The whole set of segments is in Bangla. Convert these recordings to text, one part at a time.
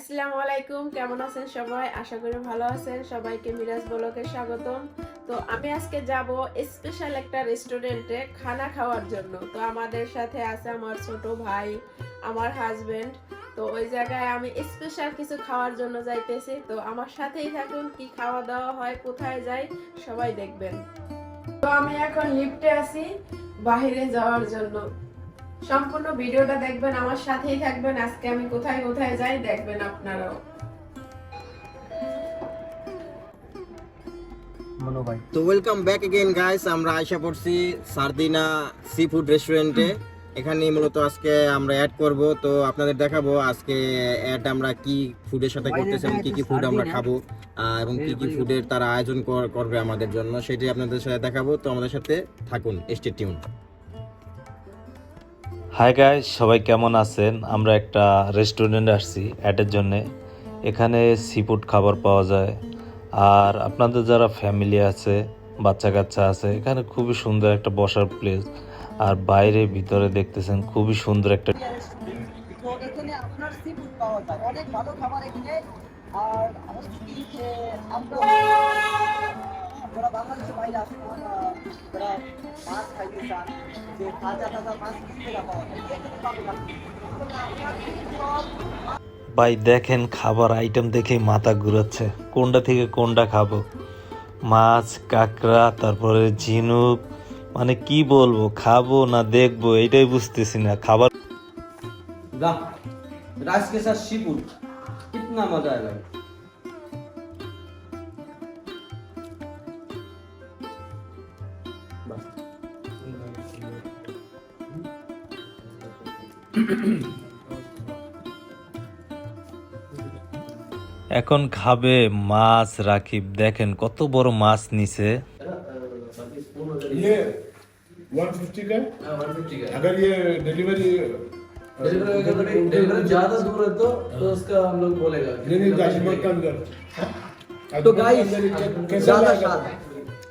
আসসালামু আলাইকুম, কেমন আছেন সবাই? আশা করি ভালো আছেন। সবাইকে মিরাজ ব্লকে স্বাগতম। তো আমি আজকে যাব স্পেশাল একটা রেস্টুরেন্টে খানা খাওয়ার জন্য। তো আমাদের সাথে আছে আমার ছোট ভাই, আমার হাজবেন্ড তো ওই জায়গায় আমি স্পেশাল কিছু খাওয়ার জন্য যাইতেছি। তো আমার সাথেই থাকুন, কি খাওয়া দাওয়া হয়, কোথায় যাই, সবাই দেখবেন। তো আমি এখন লিফটে আছি, বাহিরে যাওয়ার জন্য। সম্পূর্ণ ভিডিওটা দেখবেন আমার সাথেই থাকবেন। আজকে আমি কোথায় কোথায় যাই দেখবেন আপনারাও। তো ওয়েলকাম ব্যাক এগেইন গাইস আমরা আশা করছি সার্দিনা সি ফুড রেস্টুরেন্টে এখানে মূলত আজকে আমরা অ্যাড করব। তো আপনাদের দেখাবো আজকে অ্যাড আমরা কি ফুডের সাথে করতেছি এবং কি কি ফুড আমরা খাব আহ, এবং কি কি ফুডের তারা আয়োজন কর- করবে আমাদের জন্য। সেটাই আপনাদের সাথে দেখাবো। তো আমাদের সাথে থাকুন স্টে টিউন হাই গাইস সবাই কেমন আছেন? আমরা একটা রেস্টুরেন্টে আসছি অ্যাডের জন্য। এখানে সি ফুড খাবার পাওয়া যায়। আর আপনাদের যারা ফ্যামিলি আছে বাচ্চা কাচ্চা আছে, এখানে খুবই সুন্দর একটা বসার প্লেস আর বাইরে ভিতরে দেখতেছেন, খুবই সুন্দর একটা অনেক ভালো খাবার এখানে। আর আমরা ওরা বাংলাদেশে বাইরে ওরা মাছ খাইতে চান যে তাজা তাজা মাছ কিনতে পাওয়া ভাই দেখেন খাবার আইটেম দেখে মাথা ঘুরাচ্ছে। কোনটা থেকে কোনটা খাব? মাছ কাঁকড়া তারপরে ঝিনুক মানে কি বলব খাব না দেখব এটাই বুঝতেছি না খাবার রাইস শিপুর কিতনা মজা আয়েগা এখন খাবে মাছ রাকিব দেখেন কত বড় মাছ নিছে ये 150 का 150 का अगर ये डिलीवरी डिलीवरी ज्यादा दूर है तो तो उसका हम लोग बोलेगा नहीं नहीं गाइस मत कम कर तो गाइस कैसा ज्यादा लगेगा स्वाद है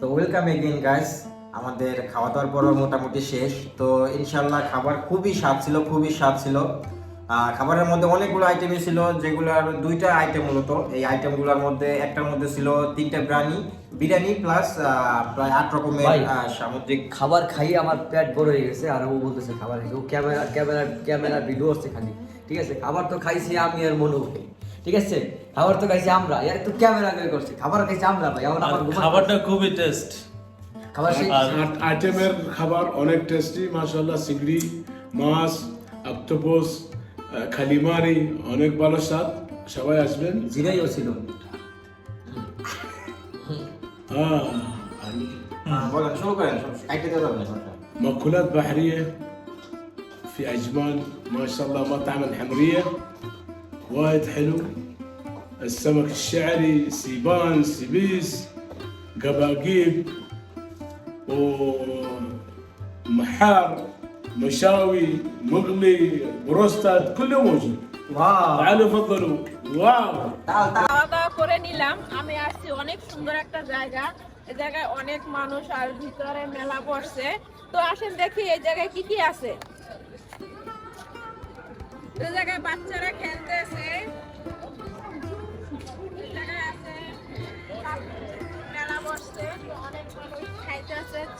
তো ওয়েলকাম এগেইন গাইস আমাদের খাওয়া দাওয়ার পর মোটামুটি শেষ। তো ইনশাল্লাহ খাবার খুবই স্বাদ ছিল খুবই স্বাদ ছিল। খাবারের মধ্যে অনেকগুলো আইটেমই ছিল যেগুলোর দুইটা আইটেম মূলত। এই আইটেমগুলোর মধ্যে একটার মধ্যে ছিল তিনটা বিরিয়ানি বিরিয়ানি প্লাস প্রায় আট রকমের সামুদ্রিক খাবার খাইয়ে আমার পেট বড় হয়ে গেছে আর ও বলতেছে খাবার ও ক্যামেরা ক্যামেরা ক্যামেরা ভিডিও আসছে খালি। ঠিক আছে খাবার তো খাইছি আমি আর মনে ভাই। ঠিক আছে খাবার তো খাইছি আমরা এর তো ক্যামেরা করে করছে খাবার খাইছি আমরা ভাই আমার আর আমার ঘুমাতে- খাবারটা খুবই টেস্ট খাবার সেই আইটেমের খাবার অনেক টেস্টি মাশাআল্লাহ সিগড়ি মাছ অক্টোপাস খালিমারি অনেক ভালো স্বাদ সবাই আসবেন জিরাইও ছিল হ্যাঁ আহ, বলেন শুরু করেন আইটেম দিতে হবে না مأكولات بحرية في أجمال ما شاء الله مطعم الحمرية وايد حلو السمك الشعري سيبان سيبيس قباقيب ومحار مشاوي مقلي بروستات كله موجود ওয়াও تعالوا تفضلوا واو তাল তাল খাওয়া দাওয়া করে নিলাম আমি আসছি অনেক সুন্দর একটা জায়গা এই জায়গায় অনেক মানুষ আর ভিতরে মেলা বসছে তো আসেন দেখি এই জায়গায় কি কি আছে জায়গায় বাচ্চারা খেলতেছে।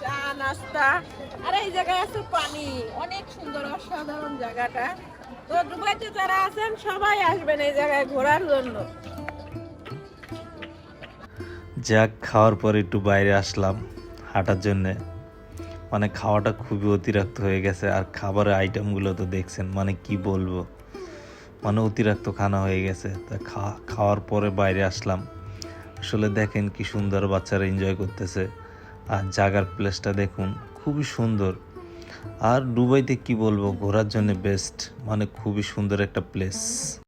চা, নাস্তা। আর এই জায়গায় আছে পানি। অনেক সুন্দর, অসাধারণ জায়গাটা। তো যারা আছেন, সবাই আসবেন এই জায়গায় ঘোরার জন্য। যাক, খাওয়ার পর একটু বাইরে আসলাম হাঁটার জন্যে। মানে খাওয়াটা খুবই অতিরিক্ত হয়ে গেছে আর খাবারের আইটেমগুলো তো দেখছেন মানে কি বলব? মানে অতিরিক্ত খানা হয়ে গেছে। তা খাওয়ার পরে বাইরে আসলাম। আসলে দেখেন কি সুন্দর বাচ্চারা এনজয় করতেছে। আর জাগার প্লেসটা দেখুন, খুবই সুন্দর। আর দুবাইতে কি বলব, ঘোরার জন্য বেস্ট মানে খুবই সুন্দর একটা প্লেস